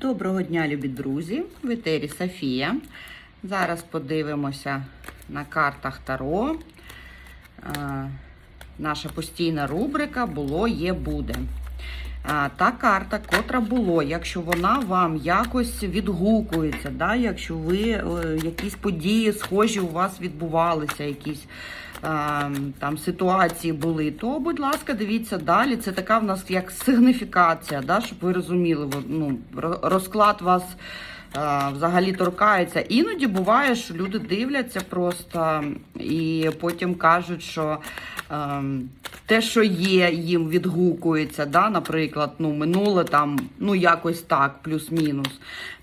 Доброго дня, любі друзі! В етері Софія. Зараз подивимося на картах Таро. Е, Наша постійна рубрика Було, є, буде. Е, Та карта, котра було, якщо вона вам якось відгукується, да, якщо ви е, якісь події схожі у вас відбувалися, якісь там ситуації були, то, будь ласка, дивіться далі. Це така в нас як сигніфікація, да, щоб ви розуміли, ну, розклад вас взагалі торкається. Іноді буває, що люди дивляться просто і потім кажуть, що ем, те, що є, їм відгукується, да, наприклад, ну, минуле там, ну якось так, плюс-мінус.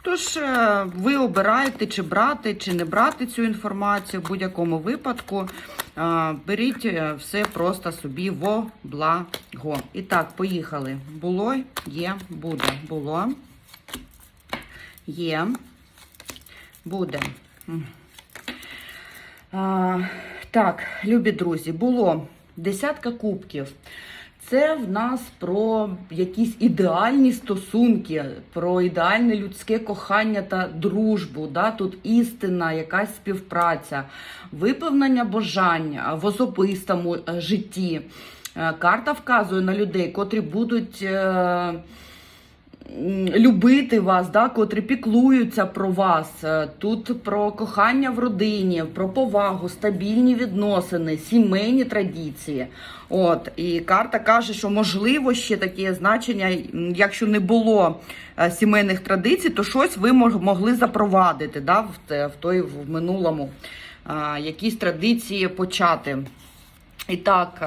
Тож е, ви обираєте, чи брати, чи не брати цю інформацію в будь-якому випадку. Е, Беріть е, все просто собі во благо. І так, поїхали. Було, є, буде. Було. Є. Буде. А, так, любі друзі, було десятка кубків. Це в нас про якісь ідеальні стосунки, про ідеальне людське кохання та дружбу. Да? Тут істина, якась співпраця, виповнення бажання в особистому е, житті. Е, Карта вказує на людей, котрі будуть. Любити вас, да, котрі піклуються про вас. Е, Тут про кохання в родині, про повагу, стабільні відносини, сімейні традиції. От і карта каже, що можливо ще таке значення, якщо не було е, сімейних традицій, то щось ви могли запровадити да, в той в минулому якісь традиції почати. І так,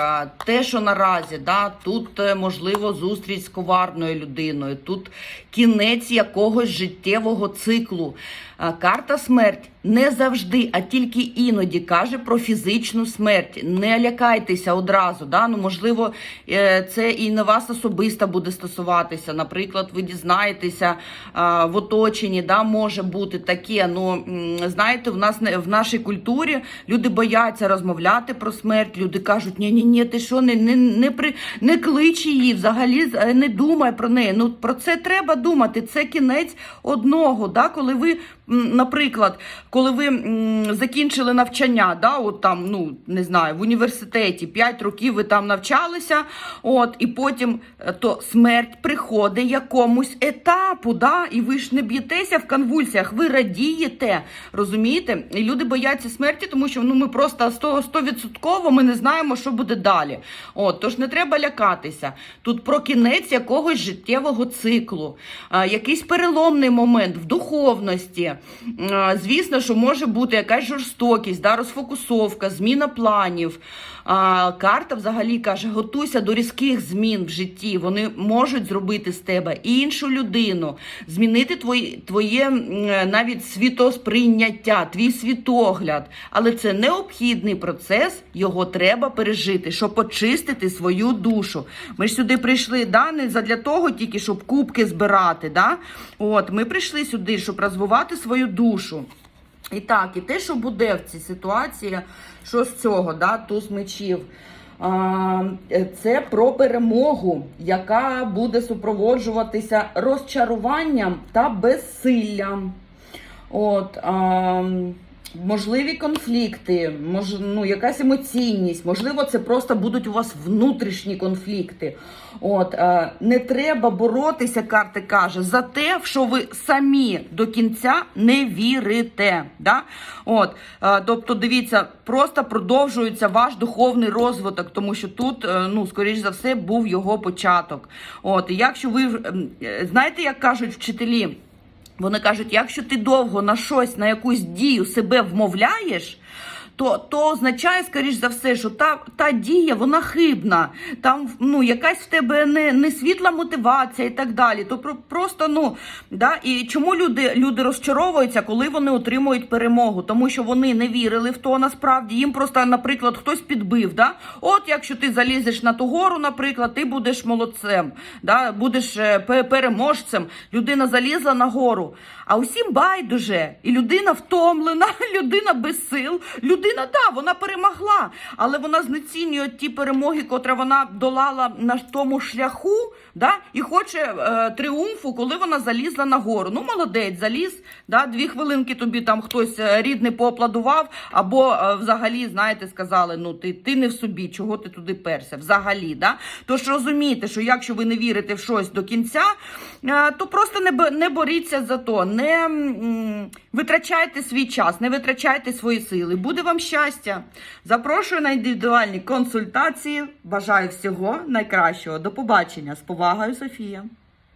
те, що наразі, да, тут е, можливо зустріч з коварною людиною, тут кінець якогось життєвого циклу. Карта смерть не завжди, а тільки іноді каже про фізичну смерть. Не лякайтеся одразу. Да? Ну, можливо, е, це і на вас особисто буде стосуватися. Наприклад, ви дізнаєтеся в оточенні, да, може бути таке. Ну знаєте, в нас в нашій культурі люди бояться розмовляти про смерть. Люди кажуть, ні, ні, ні, ти що, не, не, не, при, не клич її, взагалі не думай про неї. Ну про це треба думати. Це кінець одного. Да? Коли ви, наприклад, коли ви закінчили навчання, да, от там, ну не знаю, в університеті 5 років ви там навчалися, от, і потім е, то смерть приходить якомусь етапу, да, і ви ж не б'єтеся в конвульсіях, ви радієте, розумієте? І люди бояться смерті, тому що ну, ми просто 100%, 100% ми не знаємо, що буде далі. От, тож не треба лякатися. Тут про кінець якогось життєвого циклу, якийсь переломний момент в духовності. А, звісно, що може бути якась жорстокість, да, розфокусовка, зміна планів. Карта взагалі каже: готуйся до різких змін в житті. Вони можуть зробити з тебе іншу людину, змінити твої, твоє навіть світосприйняття, твій світогляд. Але це необхідний процес, його треба пережити, щоб очистити свою душу. Ми ж сюди прийшли да, не задля того, тільки щоб кубки збирати. Да? От, ми прийшли сюди, щоб розвивати свою душу. І так, і те, що буде в цій ситуації, що з цього, да, туз мечів. Це про перемогу, яка буде супроводжуватися розчаруванням та безсиллям. От, а, можливі конфлікти, мож, ну, якась емоційність, можливо, це просто будуть у вас внутрішні конфлікти. От, е, не треба боротися, карти каже, за те, в що ви самі до кінця не вірите. Да? От, е, тобто, дивіться, просто продовжується ваш духовний розвиток, тому що тут, е, ну, скоріш за все, був його початок. От, і якщо ви е, знаєте, як кажуть вчителі? Вони кажуть, якщо ти довго на щось, на якусь дію себе вмовляєш, то, то означає, скоріш за все, що та, та дія вона хибна, там ну, якась в тебе не, не світла мотивація і так далі. То про, просто, ну, да, і чому люди, люди розчаровуються, коли вони отримують перемогу? Тому що вони не вірили в то насправді. Їм просто, наприклад, хтось підбив. Да? От якщо ти залізеш на ту гору, наприклад, ти будеш молодцем, да? будеш е, переможцем. Людина залізла на гору. А усім байдуже. І людина втомлена, людина без сил, людина людина, да, вона перемогла, але вона знецінює ті перемоги, котра вона долала на тому шляху, да, і хоче е, тріумфу, коли вона залізла на гору. Ну, молодець, заліз, да, дві хвилинки тобі там хтось е, рідний поаплодував, або е, взагалі, знаєте, сказали, ну ти, ти не в собі, чого ти туди перся, взагалі. Да? Тож розумійте, що якщо ви не вірите в щось до кінця, е, то просто не, не боріться за то, не м, витрачайте свій час, не витрачайте свої сили. Буде вам щастя. Запрошую на індивідуальні консультації. Бажаю всього найкращого. До побачення. З повагою, Софія.